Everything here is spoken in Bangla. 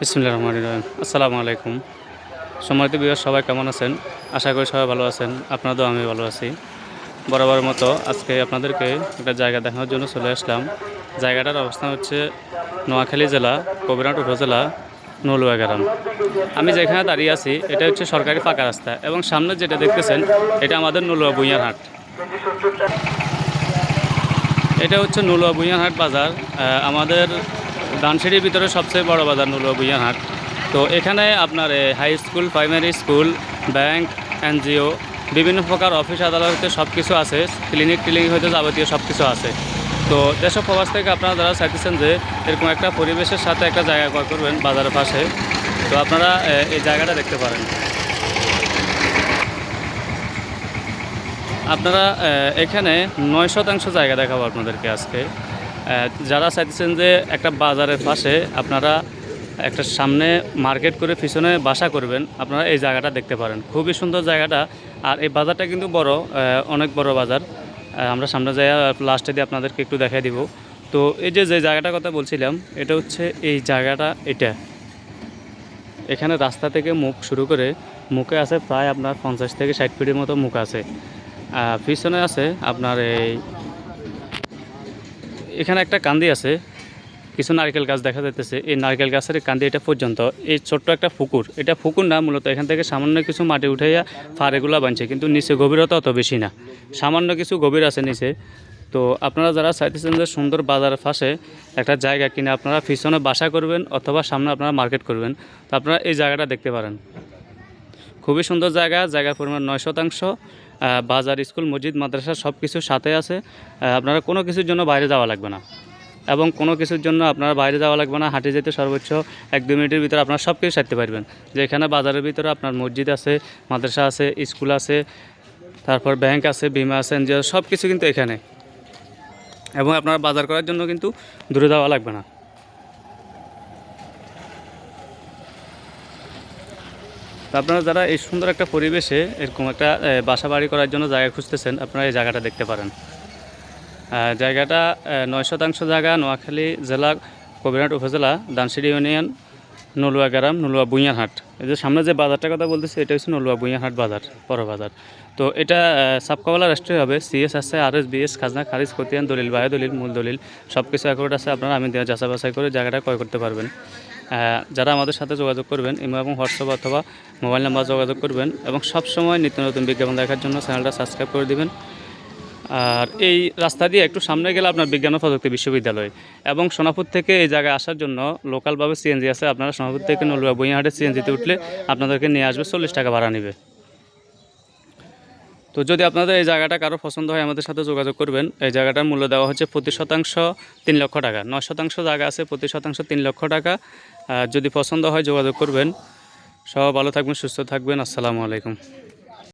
বিসমুল্লাহ রহমান রহিম। আসসালামু আলাইকুম। সম্মানিত বিভাগ সবাই কেমন আছেন? আশা করি সবাই ভালো আছেন আপনাদেরও আমি ভালো আছি। বরাবর মতো আজকে আপনাদেরকে একটা জায়গা দেখানোর জন্য চলে আসলাম। জায়গাটার অবস্থান হচ্ছে নোয়াখালী জেলা কবিরাট উপজেলা, নলুয়া গ্রাম। আমি যেখানে দাঁড়িয়ে আছি, এটা হচ্ছে সরকারি ফাঁকা রাস্তা এবং সামনে যেটা দেখতেছেন, এটা আমাদের নলুয়া বুইয়ার হাট। এটা হচ্ছে নুলুয়া বুইয়ানহাট বাজার। আমাদের দানসিঁড়ির ভিতরে সবচেয়ে বড় বাজার নুলুয়া বুইয়ানহাট। তো এখানে আপনার high school primary school bank NGO বিভিন্ন প্রকার অফিস আদালতে সব কিছু আছে। ক্লিনিক টিলিনিক হয়তো যাবতীয় সব কিছু আছে। তো দেশব প্রবাস থেকে আপনারা যারা চাইতেছেন যে এরকম একটা পরিবেশের সাথে একটা জায়গা ক্রয় করবেন বাজারের পাশে, তো আপনারা এই জায়গাটা দেখতে পারেন। আপনারা এখানে নয় শতাংশ জায়গা দেখাবো আপনাদেরকে আজকে। যারা চাইতেছেন যে একটা বাজারের পাশে আপনারা একটা সামনে মার্কেট করে পিছনে বাসা করবেন, আপনারা এই জায়গাটা দেখতে পারেন। খুবই সুন্দর জায়গাটা। আর এই বাজারটা কিন্তু বড় অনেক বড় বাজার। আমরা সামনে যাই লাস্টে দিয়ে আপনাদেরকে একটু দেখাই দিব। তো এই যে যে জায়গাটার কথা বলছিলাম, এটা হচ্ছে এই জায়গাটা, এটা। এখানে রাস্তা থেকে মুখ শুরু করে, মুখে আছে প্রায় আপনার পঞ্চাশ থেকে ষাট ফিটের মতো মুখ আছে। পিছনে আছে আপনার এই এখানে একটা কান্দি আছে, কিছু নারকেল গাছ দেখা যাইতেছে। এই নারকেল গাছের কান্দি এটা পর্যন্ত, এই ছোট্ট একটা পুকুর, এটা পুকুর না মূলত, এখান থেকে সামান্য কিছু মাটি উঠাইয়া ফাড়েগুলো বানছে কিন্তু নিচে গভীরতা অত বেশি না। সামান্য কিছু গভীর আছে নিচে। তো আপনারা যারা চাইতেছেন যে সুন্দর বাজারের পাশে একটা জায়গা কিনে আপনারা পিছনে বাসা করবেন অথবা সামনে আপনারা মার্কেট করবেন, তো আপনারা এই জায়গাটা দেখতে পারেন। খুবই সুন্দর জায়গা, জায়গার পরিমাণ নয় শতাংশ। বাজার, স্কুল, মসজিদ, মাদ্রাসা সব কিছু সাথে আছে। আপনারা কোনো কিছুর জন্য বাইরে যাওয়া লাগবে না। এবং কোনো কিছুর জন্য আপনারা বাইরে যাওয়া লাগবে না। হাঁটে যেতে সর্বোচ্চ এক দু মিনিটের ভিতরে আপনারা সব কিছু সারতে পারবেন। যে এখানে বাজারের ভিতরে আপনার মসজিদ আছে, মাদ্রাসা আছে, স্কুল আছে, তারপর ব্যাংক আছে, বিমা আছে, এনজিও সব কিছু কিন্তু এখানে। এবং আপনারা বাজার করার জন্য কিন্তু দূরে যাওয়া লাগবে না। তো আপনারা যারা এই সুন্দর একটা পরিবেশে এরকম একটা বাসা বাড়ি করার জন্য জায়গা খুঁজতেছেন, আপনারা এই জায়গাটা দেখতে পারেন। জায়গাটা নয় শতাংশ জায়গা, নোয়াখালী জেলা, কবিরহাট উপজেলা দানসিড়ি ইউনিয়ন, নলুয়া গ্রাম, নলুয়া বুইয়ারহাট। এই যে সামনে যে বাজারটার কথা বলতেছি, এটা হচ্ছে নলুয়া বুইয়ারহাট বাজার, বড় বাজার। তো এটা সাবকাওয়ালা রাষ্ট্রীয় হবে, সিএস আছে আর এস বিএস, খাজনা, খারিজ, খতিয়ান, দলিল বায়ু দলিল মূল দলিল সব কিছু অ্যাকোর্ড আছে, আপনারা আমি যাচাই বাছাই করে জায়গাটা ক্রয় করতে পারবেন। যারা আমাদের সাথে যোগাযোগ করবেন এবং হোয়াটসঅ্যাপ অথবা মোবাইল নাম্বার যোগাযোগ করবেন এবং সব সময় নিত্য নতুন বিজ্ঞাপন দেখার জন্য চ্যানেলটা সাবস্ক্রাইব করে দেবেন। আর এই রাস্তা দিয়ে একটু সামনে গেলে আপনার বিজ্ঞান ও প্রযুক্তি বিশ্ববিদ্যালয় এবং সোনাপুর থেকে এই জায়গায় আসার জন্য লোকালভাবে সিএনজি আছে, আপনারা সোনাপুর থেকে নলুয়া বইয়াহাটে সিএনজিতে উঠলে আপনাদেরকে নিয়ে আসবে চল্লিশ টাকা ভাড়া নেবে। তো যদি আপনাদের এই জায়গাটা কারও পছন্দ হয়, আমাদের সাথে যোগাযোগ করবেন। এই জায়গাটার মূল্য দেওয়া হচ্ছে প্রতি শতাংশ তিন লক্ষ টাকা। নয় শতাংশ জায়গা আছে, প্রতি শতাংশ তিন লক্ষ টাকা। যদি পছন্দ হয়, যোগাযোগ করবেন। সব ভালো থাকবেন, সুস্থ থাকবেন। আসসালামু আলাইকুম।